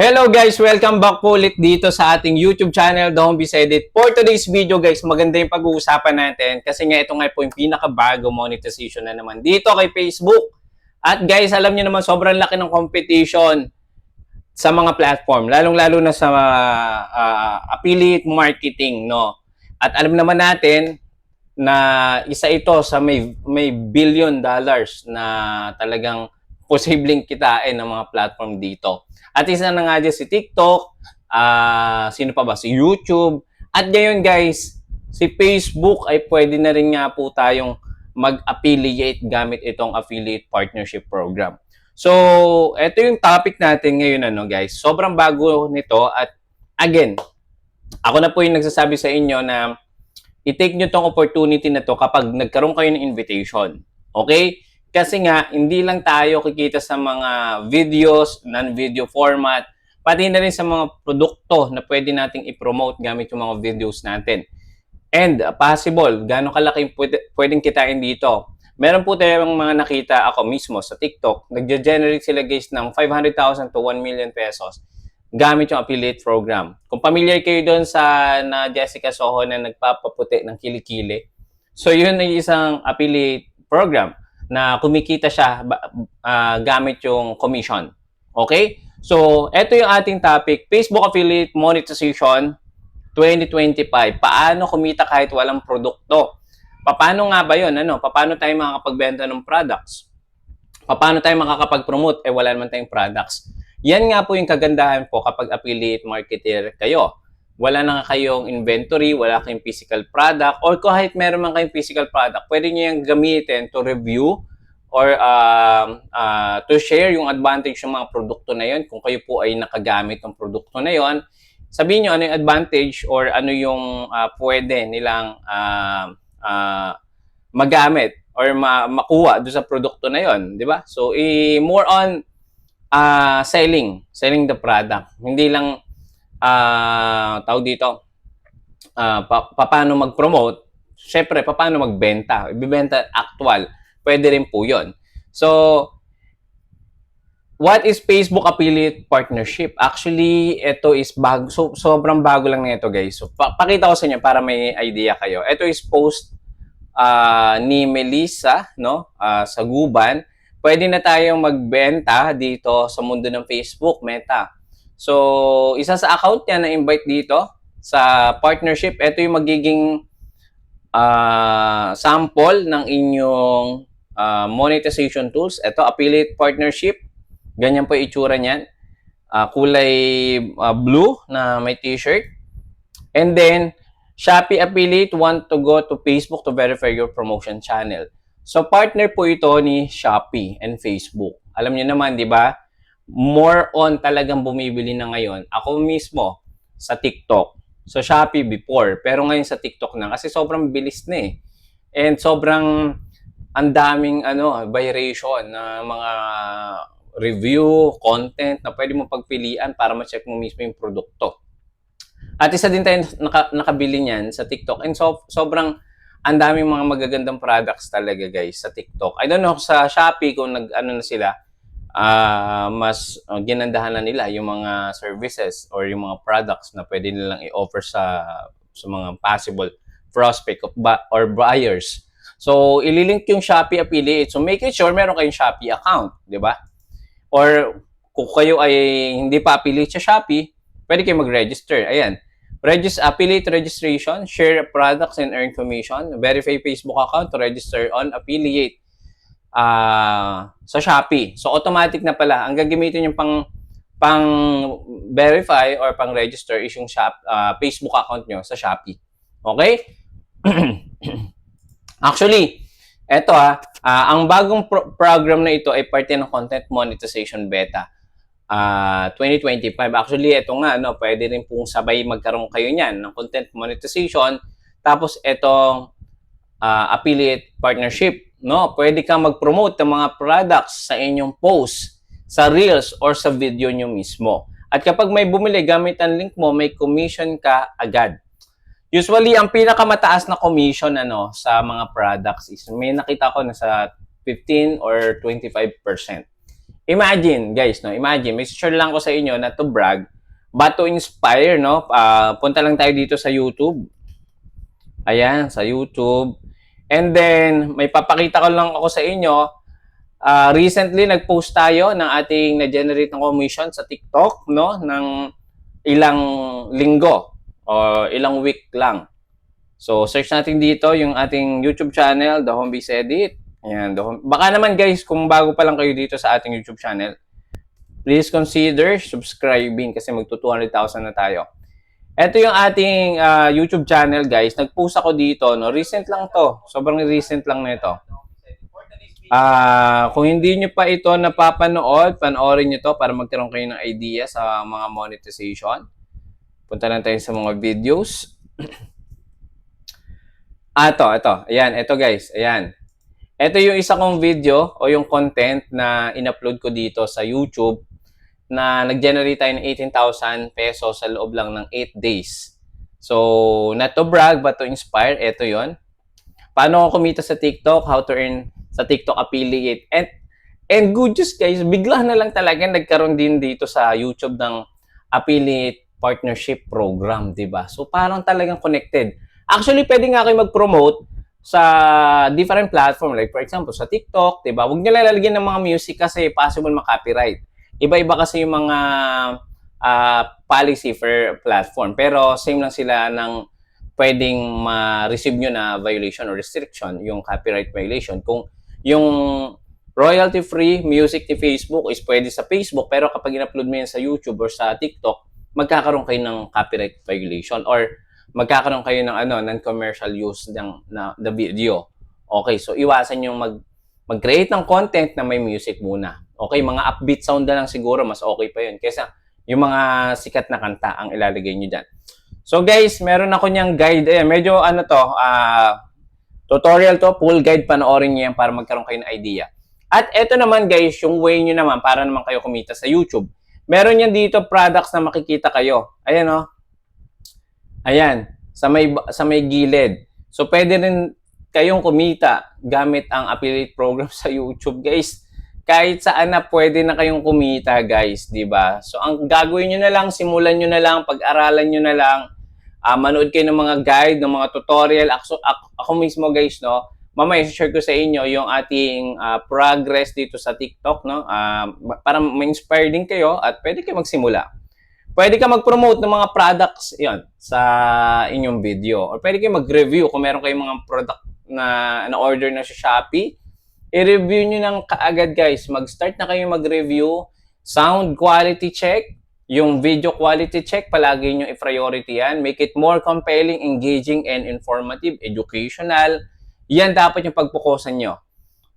Hello guys! Welcome back ulit dito sa ating YouTube channel, The Home Biz Edit. For today's video guys, maganda yung pag-uusapan natin kasi nga ito nga po yung pinakabago monetization na naman dito kay Facebook. At guys, alam niyo naman sobrang laki ng competition sa mga platform, lalong-lalo na sa ah, affiliate marketing, no? At alam naman natin na isa ito sa may may billion dollars na talagang posibleng kitain ng mga platform dito. At isa na nga dyan si TikTok, ah sino pa ba? Si YouTube. At ngayon guys, si Facebook ay pwede na rin nga po tayong mag-affiliate gamit itong affiliate partnership program. So, ito yung topic natin ngayon ano guys. Sobrang bago nito at again, ako na po yung nagsasabi sa inyo na i-take nyo tong opportunity na to kapag nagkaroon kayo ng invitation. Okay? Kasi nga, hindi lang tayo kikita sa mga videos, non-video format, pati na rin sa mga produkto na pwede nating i-promote gamit yung mga videos natin. And uh, possible, gano'ng kalaki pwede, pwedeng kitain dito. Meron po tayong mga nakita ako mismo sa TikTok, nagge-generate sila guys ng 500,000 to 1 million pesos gamit yung affiliate program. Kung familiar kayo doon sa na Jessica Soho na nagpapaputi ng kilikili, so yun ay isang affiliate program na kumikita siya ah, gamit yung commission. Okay? So, ito yung ating topic, Facebook Affiliate Monetization 2025. Paano kumita kahit walang produkto? Paano nga ba yun? Ano? Paano tayo makakapagbenta ng products? Paano tayo makakapag-promote? Eh, wala naman tayong products. Yan nga po yung kagandahan po kapag affiliate marketer kayo. Wala na kayong inventory, wala kayong physical product, or kahit meron man kayong physical product, pwede nyo yung gamitin to review or um, uh, to share yung advantage ng mga produkto na yon kung kayo po ay nakagamit ng produkto na yon sabihin nyo ano yung advantage or ano yung uh, pwede nilang uh, uh, magamit or ma- makuha doon sa produkto na yon di ba? So i more on uh, selling selling the product. Hindi lang uh, tawag dito uh, pa- paano mag-promote syempre paano magbenta ibibenta actual pwede rin po yun. So, what is Facebook Affiliate Partnership? Actually, ito is bago, so, sobrang bago lang na ito guys. So, pa- pakita ko sa inyo para may idea kayo. Ito is post ah, ni Melissa no, ah, sa Guban. Pwede na tayong magbenta dito sa mundo ng Facebook, Meta. So, isa sa account niya na invite dito sa partnership. Ito yung magiging ah, sample ng inyong ah, monetization tools. Ito, affiliate partnership. Ganyan po itsura niyan. Ah, kulay ah, blue na may t-shirt. And then, Shopee affiliate want to go to Facebook to verify your promotion channel. So, partner po ito ni Shopee and Facebook. Alam niyo naman, di ba? More on talagang bumibili na ngayon. Ako mismo sa TikTok. So, Shopee before. Pero ngayon sa TikTok na. Kasi sobrang bilis na eh. And sobrang ang daming ano, variation na mga review, content na pwede mo pagpilian para ma-check mo mismo yung produkto. At isa din tayo naka, nakabili niyan sa TikTok. And so, sobrang ang daming mga magagandang products talaga guys sa TikTok. I don't know sa Shopee kung nag ano na sila, ah mas uh, ginandahan na nila yung mga services or yung mga products na pwede nilang i-offer sa sa mga possible prospect of ba- or buyers. So, ililink yung Shopee affiliate. So, make it sure meron kayong Shopee account, di ba? Or kung kayo ay hindi pa affiliate sa Shopee, pwede kayo mag-register. Ayan. Regis affiliate registration, share products and earn commission, verify Facebook account to register on affiliate ah sa Shopee. So automatic na pala. Ang gagamitin yung pang pang verify or pang register is yung shop, ah, Facebook account nyo sa Shopee. Okay? Actually, eto ah, ah, ang bagong pro- program na ito ay parte ng Content Monetization Beta ah 2025. Actually, ito nga, no, pwede rin pong sabay magkaroon kayo niyan ng content monetization. Tapos, itong ah, affiliate partnership, no? Pwede kang mag-promote ng mga products sa inyong post, sa Reels, or sa video nyo mismo. At kapag may bumili gamit ang link mo, may commission ka agad. Usually, ang pinakamataas na commission ano sa mga products is may nakita ko na sa 15 or 25%. imagine, guys, no? Imagine, may share lang ko sa inyo na to brag, but to inspire, no? Ah, punta lang tayo dito sa YouTube. Ayan, sa YouTube. And then, may papakita ko lang ako sa inyo. Ah, recently, nag-post tayo ng ating na-generate ng commission sa TikTok, no? Ng ilang linggo o ilang week lang. So, search natin dito yung ating YouTube channel, The Home Edit. Ayan, The Home... Baka naman guys, kung bago pa lang kayo dito sa ating YouTube channel, please consider subscribing kasi magto 200,000 na tayo. Ito yung ating ah, YouTube channel guys. Nag-post ako dito, no? Recent lang to. Sobrang recent lang na ito. Ah, kung hindi nyo pa ito napapanood, panoorin nyo to para magkaroon kayo ng idea sa mga monetization. Punta lang tayo sa mga videos. ah, ito, ito. Ayan, ito guys. Ayan. Ito yung isa kong video o yung content na in-upload ko dito sa YouTube na nag-generate tayo ng 18,000 pesos sa loob lang ng 8 days. So, not to brag but to inspire, ito yon. Paano ako kumita sa TikTok, how to earn sa TikTok affiliate. And, and good news guys, bigla na lang talaga nagkaroon din dito sa YouTube ng affiliate partnership program, di ba? So, parang talagang connected. Actually, pwede nga kayo mag-promote sa different platform. Like, for example, sa TikTok, di ba? Huwag nyo lalagyan ng mga music kasi possible ma-copyright. Iba-iba kasi yung mga ah, policy for platform. Pero same lang sila ng pwedeng ma-receive nyo na violation or restriction, yung copyright violation. Kung yung royalty-free music ni Facebook is pwede sa Facebook, pero kapag in-upload mo yan sa YouTube or sa TikTok, magkakaroon kayo ng copyright violation or magkakaroon kayo ng ano non-commercial use ng na the video. Okay, so iwasan yung mag mag-create ng content na may music muna. Okay, mga upbeat sound na lang siguro mas okay pa yun kaysa yung mga sikat na kanta ang ilalagay niyo diyan. So guys, meron ako niyang guide. Ayan, medyo ano to, ah tutorial to, full guide panoorin niyo yan para magkaroon kayo ng idea. At eto naman guys, yung way niyo naman para naman kayo kumita sa YouTube. Meron yan dito products na makikita kayo. Ayan oh. Ayan, sa may sa may gilid. So pwede rin kayong kumita gamit ang affiliate program sa YouTube, guys. Kahit saan na pwede na kayong kumita, guys, 'di ba? So ang gagawin niyo na lang, simulan niyo na lang, pag-aralan niyo na lang. Ah, manood kayo ng mga guide, ng mga tutorial. Ako, ako, ako mismo, guys, no. Mamaya share ko sa inyo yung ating ah, progress dito sa TikTok, no? Ah, para ma-inspire din kayo at pwede kayo magsimula pwede ka mag-promote ng mga products yon sa inyong video. Or pwede kayo mag-review kung meron kayong mga product na na-order na sa Shopee. I-review nyo ng kaagad guys. Mag-start na kayo mag-review. Sound quality check. Yung video quality check, palagi nyo i-priority yan. Make it more compelling, engaging, and informative, educational. Yan dapat yung pagpukusan nyo.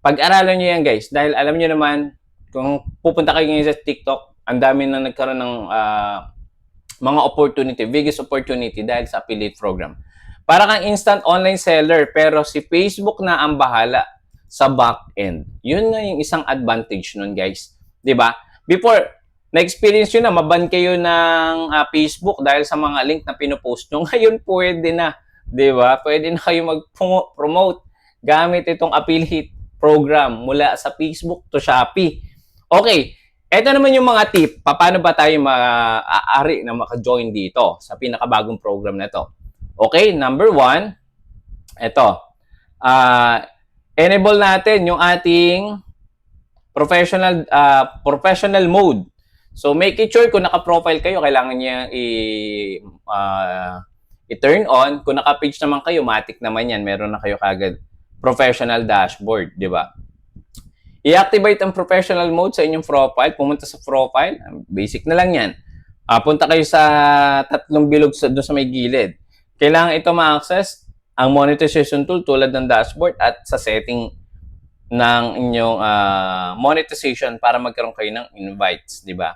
Pag-aralan nyo yan guys. Dahil alam nyo naman, kung pupunta kayo ngayon sa TikTok, ang dami na nagkaroon ng ah, mga opportunity, biggest opportunity dahil sa affiliate program. Para kang instant online seller pero si Facebook na ang bahala sa back end. Yun na yung isang advantage nun, guys. 'Di ba? Before na-experience nyo na, maban kayo ng ah, Facebook dahil sa mga link na pinopost nyo. Ngayon, pwede na. 'Di ba? Pwede na kayo mag-promote gamit itong affiliate program mula sa Facebook to Shopee. Okay, ito naman yung mga tip, paano ba tayo maaari na maka-join dito sa pinakabagong program na to. Okay, number one, ito. ah enable natin yung ating professional ah, professional mode. So make it sure kung naka-profile kayo, kailangan niya i ah, i-turn on. Kung naka-page naman kayo, matic naman yan. Meron na kayo kagad professional dashboard, di ba? I-activate ang professional mode sa inyong profile. Pumunta sa profile. Basic na lang yan. Ah, punta kayo sa tatlong bilog sa, doon sa may gilid. Kailangan ito ma-access ang monetization tool tulad ng dashboard at sa setting ng inyong ah, monetization para magkaroon kayo ng invites, di ba?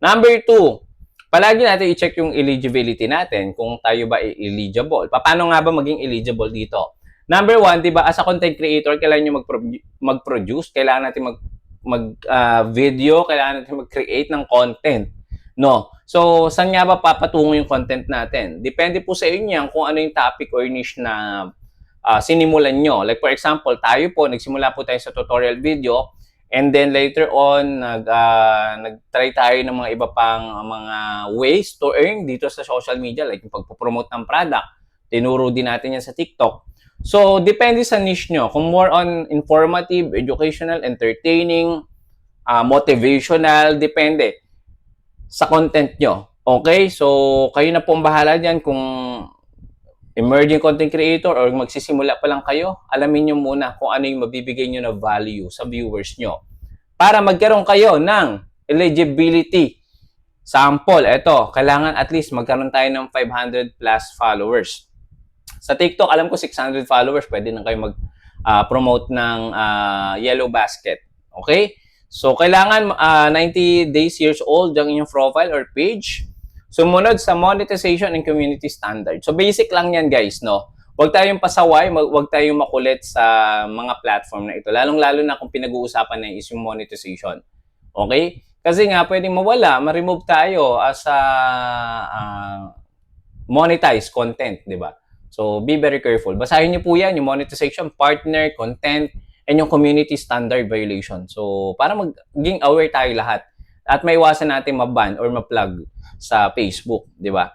Number two, palagi natin i-check yung eligibility natin kung tayo ba eligible. Paano nga ba maging eligible dito? Number one, di ba, as a content creator, kailangan nyo mag-pro- mag-produce, kailangan natin mag, mag ah, video, kailangan natin mag-create ng content. No? So, saan nga ba papatungo yung content natin? Depende po sa inyo yan kung ano yung topic or niche na ah, sinimulan nyo. Like for example, tayo po, nagsimula po tayo sa tutorial video, And then later on, nag, ah, nag-try tayo ng mga iba pang mga ways to earn dito sa social media, like yung pagpo-promote ng product. Tinuro din natin yan sa TikTok. So, depende sa niche nyo. Kung more on informative, educational, entertaining, ah, motivational, depende sa content nyo. Okay? So, kayo na po ang bahala dyan kung emerging content creator or magsisimula pa lang kayo, alamin nyo muna kung ano yung mabibigay nyo na value sa viewers nyo. Para magkaroon kayo ng eligibility. Sample, eto, kailangan at least magkaroon tayo ng 500 plus followers. Sa TikTok, alam ko 600 followers, pwede na kayo mag-promote ng ah, Yellow Basket. Okay? So, kailangan ah, 90 days years old ang inyong profile or page. Sumunod sa monetization and community standard. So, basic lang yan guys, no? Huwag tayong pasaway, huwag tayong makulit sa mga platform na ito. Lalong-lalo na kung pinag-uusapan na is yung monetization. Okay? Kasi nga, pwedeng mawala, ma-remove tayo as a ah, monetized content, di ba? So, be very careful. Basahin niyo po yan, yung monetization, partner, content, and yung community standard violation. So, para maging aware tayo lahat at maiwasan natin maban or ma-plug sa Facebook, di ba?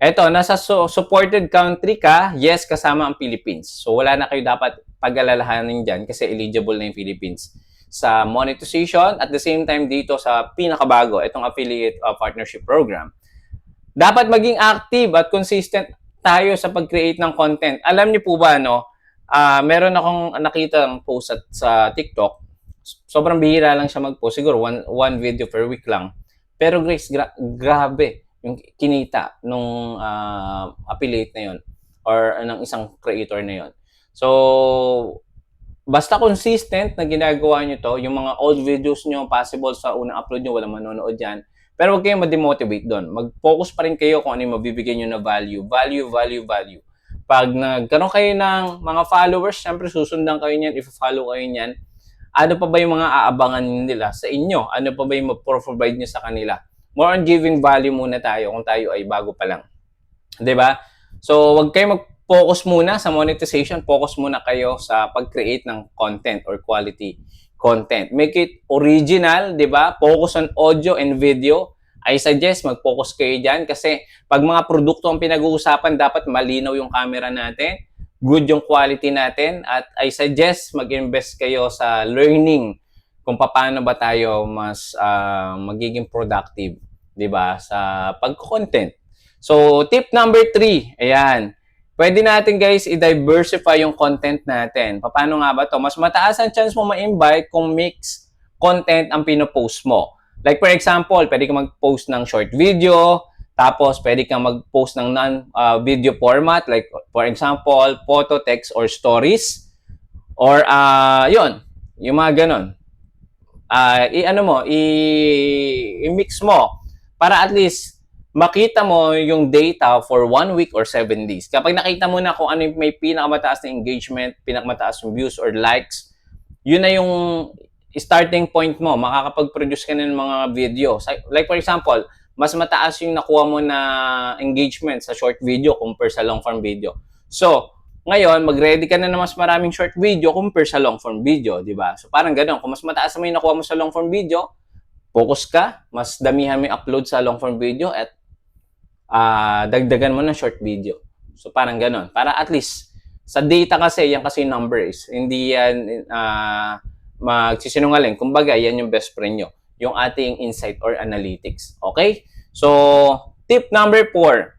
Eto, nasa su- supported country ka, yes, kasama ang Philippines. So, wala na kayo dapat pag-alalahanin dyan kasi eligible na yung Philippines sa monetization at the same time dito sa pinakabago, itong affiliate uh, partnership program. Dapat maging active at consistent tayo sa pag-create ng content. Alam niyo po ba, no, ah meron akong nakita ng post at, sa TikTok, sobrang bihira lang siya mag-post, siguro one, one video per week lang. Pero Grace, gra- grabe yung kinita nung ah, affiliate na yon or ng isang creator na yon. So, basta consistent na ginagawa nyo to, yung mga old videos nyo, possible sa unang upload nyo, walang manonood yan. Pero huwag kayong ma-demotivate doon. Mag-focus pa rin kayo kung ano yung mabibigay nyo na value. Value, value, value. Pag nagkaroon kayo ng mga followers, syempre susundan kayo niyan, if-follow kayo niyan. Ano pa ba yung mga aabangan nila sa inyo? Ano pa ba yung mag-provide nyo sa kanila? More on giving value muna tayo kung tayo ay bago pa lang. 'Di ba? So, wag kayo mag-focus muna sa monetization, focus muna kayo sa pag-create ng content or quality content. Make it original, 'di ba? Focus on audio and video. I suggest mag-focus kayo diyan kasi pag mga produkto ang pinag-uusapan, dapat malinaw yung camera natin, good yung quality natin at I suggest mag-invest kayo sa learning kung paano ba tayo mas ah, magiging productive, 'di ba? Sa pag-content. So, tip number three, ayan. Pwede natin guys i-diversify yung content natin. Paano nga ba to? Mas mataas ang chance mo ma-invite kung mix content ang pinopost mo. Like for example, pwede ka mag-post ng short video, tapos pwede kang mag-post ng non-video format, like for example, photo, text, or stories. Or, ah yun, yung mga ganon. Ah, i-ano mo, i-mix mo para at least makita mo yung data for one week or seven days. Kapag nakita mo na kung ano yung may pinakamataas na engagement, pinakamataas yung views or likes, yun na yung starting point mo. Makakapag-produce ka ng mga video. Like for example, mas mataas yung nakuha mo na engagement sa short video compare sa long form video. So, ngayon, mag-ready ka na ng mas maraming short video compare sa long form video, di ba? So, parang ganun. Kung mas mataas naman yung nakuha mo sa long form video, focus ka, mas damihan mo yung upload sa long form video at ah dagdagan mo ng short video. So parang ganun. Para at least sa data kasi, yan kasi yung numbers. Hindi yan ah magsisinungaling. Kumbaga, yan yung best friend nyo. Yung ating insight or analytics. Okay? So, tip number four.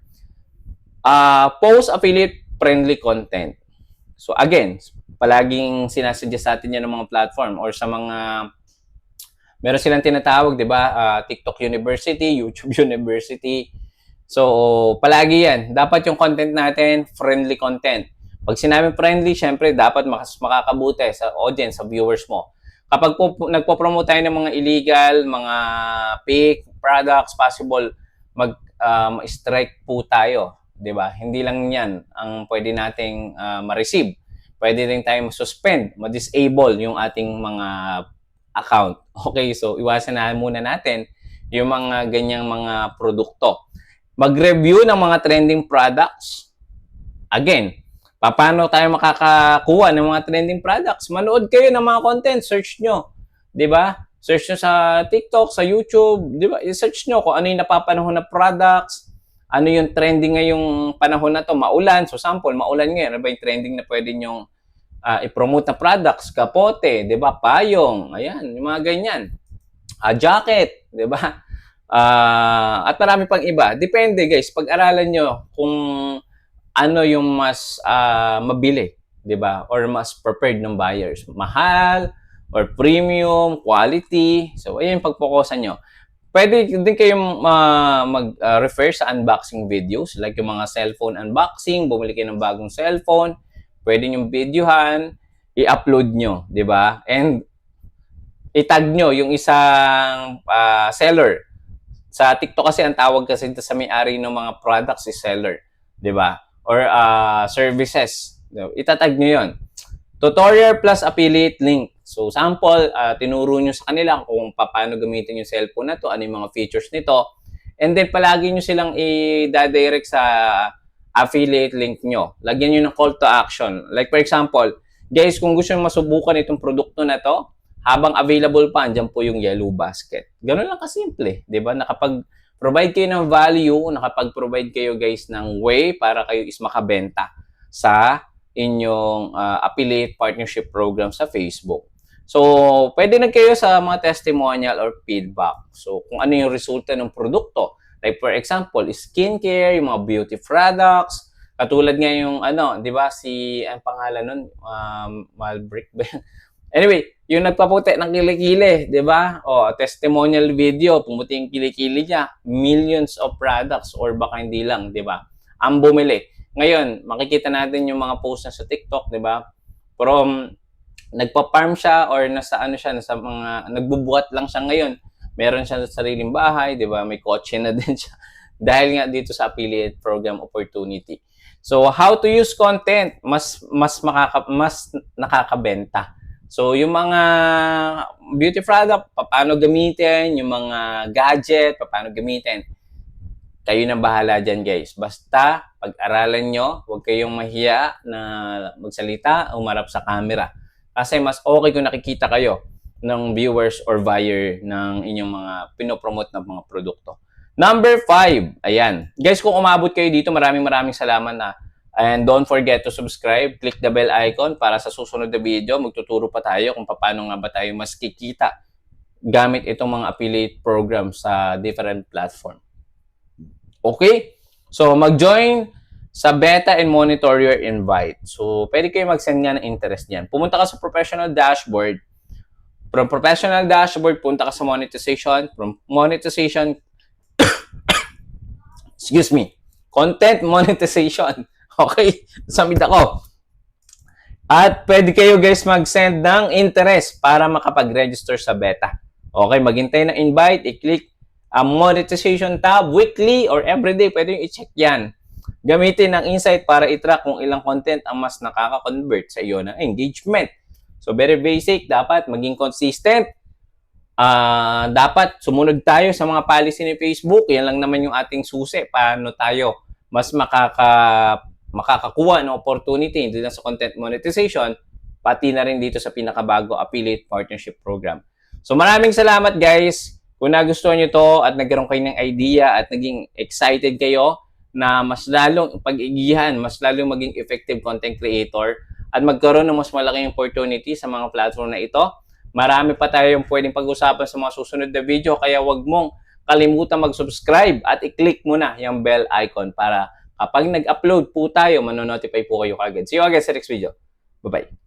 ah post affiliate friendly content. So again, palaging sinasuggest sa atin yan ng mga platform or sa mga meron silang tinatawag, 'di ba? Ah, TikTok University, YouTube University. So, palagi yan. Dapat yung content natin, friendly content. Pag sinabing friendly, syempre, dapat mas makakabuti sa audience, sa viewers mo. Kapag po, po- nagpo-promote tayo ng mga illegal, mga fake products, possible mag ah, ma-strike po tayo, 'di ba? Hindi lang 'yan ang pwede nating ah, ma-receive. Pwede rin tayong suspend, ma-disable yung ating mga account. Okay, so iwasan na muna natin yung mga ganyang mga produkto mag-review ng mga trending products. Again, paano tayo makakakuha ng mga trending products? Manood kayo ng mga content, search nyo. ba? Search nyo sa TikTok, sa YouTube, 'di ba? I-search nyo kung ano yung napapanahon na products, ano yung trending ngayong panahon na to, maulan. So sample, maulan ngayon, ano ba yung trending na pwede nyo ah, i-promote na products, kapote, 'di ba? Payong, ayan, yung mga ganyan. Ah, jacket, 'di ba? Ah, at marami pang iba. Depende, guys. Pag-aralan nyo kung ano yung mas ah, mabili, 'di ba? Or mas prepared ng buyers. Mahal or premium, quality. So, ayun pagpokusan nyo. Pwede din kayong ah, mag-refer sa unboxing videos, like yung mga cellphone unboxing, bumili kayo ng bagong cellphone, pwede nyo videohan, i-upload nyo, di ba? And itag nyo yung isang ah, seller. Sa TikTok kasi ang tawag kasi sa may-ari ng mga products is seller, di ba? Or ah, services. Itatag nyo yon Tutorial plus affiliate link. So, sample, ah, tinuro nyo sa kanila kung paano gamitin yung cellphone na to, ano yung mga features nito. And then, palagi nyo silang i-direct sa affiliate link nyo. Lagyan nyo ng call to action. Like, for example, guys, kung gusto nyo masubukan itong produkto na to, habang available pa, andyan po yung yellow basket. Ganun lang kasimple. ba? Nakapag provide kayo ng value, nakapag-provide kayo guys ng way para kayo is makabenta sa inyong ah, affiliate partnership program sa Facebook. So, pwede na kayo sa mga testimonial or feedback. So, kung ano yung resulta ng produkto. Like for example, skincare, yung mga beauty products, katulad nga yung ano, 'di ba si ang pangalan nun, um, Malbrick ba? Anyway, yung nagpaputi ng kilikili, 'di ba? O testimonial video, pumuti yung kilikili niya, millions of products or baka hindi lang, 'di ba? Ang bumili. Ngayon, makikita natin yung mga post na sa TikTok, 'di ba? From nagpa-farm siya or nasa ano siya, nasa mga nagbubuhat lang siya ngayon. Meron siya sa sariling bahay, 'di ba? May kotse na din siya dahil nga dito sa affiliate program opportunity. So, how to use content mas mas makaka mas nakakabenta. So, yung mga beauty product, paano gamitin, yung mga gadget, paano gamitin. Kayo na bahala dyan, guys. Basta, pag-aralan nyo, huwag kayong mahiya na magsalita, umarap sa camera. Kasi mas okay kung nakikita kayo ng viewers or buyer ng inyong mga pinopromote na mga produkto. Number five, ayan. Guys, kung umabot kayo dito, maraming maraming salamat na. And don't forget to subscribe, click the bell icon para sa susunod na video, magtuturo pa tayo kung paano nga ba tayo mas kikita gamit itong mga affiliate program sa different platform. Okay? So, mag-join sa beta and monitor your invite. So, pwede kayo mag-send nga ng interest niyan. Pumunta ka sa professional dashboard. From professional dashboard, punta ka sa monetization. From monetization, excuse me, content monetization. Okay? Samid ako. At pwede kayo guys mag-send ng interest para makapag-register sa beta. Okay, maghintay ng invite, i-click ang monetization tab weekly or everyday. Pwede yung i-check yan. Gamitin ang insight para i-track kung ilang content ang mas nakaka-convert sa iyo ng engagement. So very basic, dapat maging consistent. Ah, dapat sumunod tayo sa mga policy ni Facebook. Yan lang naman yung ating susi. Paano tayo mas makaka makakakuha ng opportunity hindi lang sa content monetization, pati na rin dito sa pinakabago affiliate partnership program. So maraming salamat guys. Kung nagustuhan nyo to at nagkaroon kayo ng idea at naging excited kayo na mas lalong pag-igihan, mas lalong maging effective content creator at magkaroon ng mas malaking opportunity sa mga platform na ito, marami pa tayong pwedeng pag-usapan sa mga susunod na video kaya wag mong kalimutan mag-subscribe at i-click mo na yung bell icon para kapag nag-upload po tayo, manonotify po kayo kagad. See you again sa next video. Bye-bye.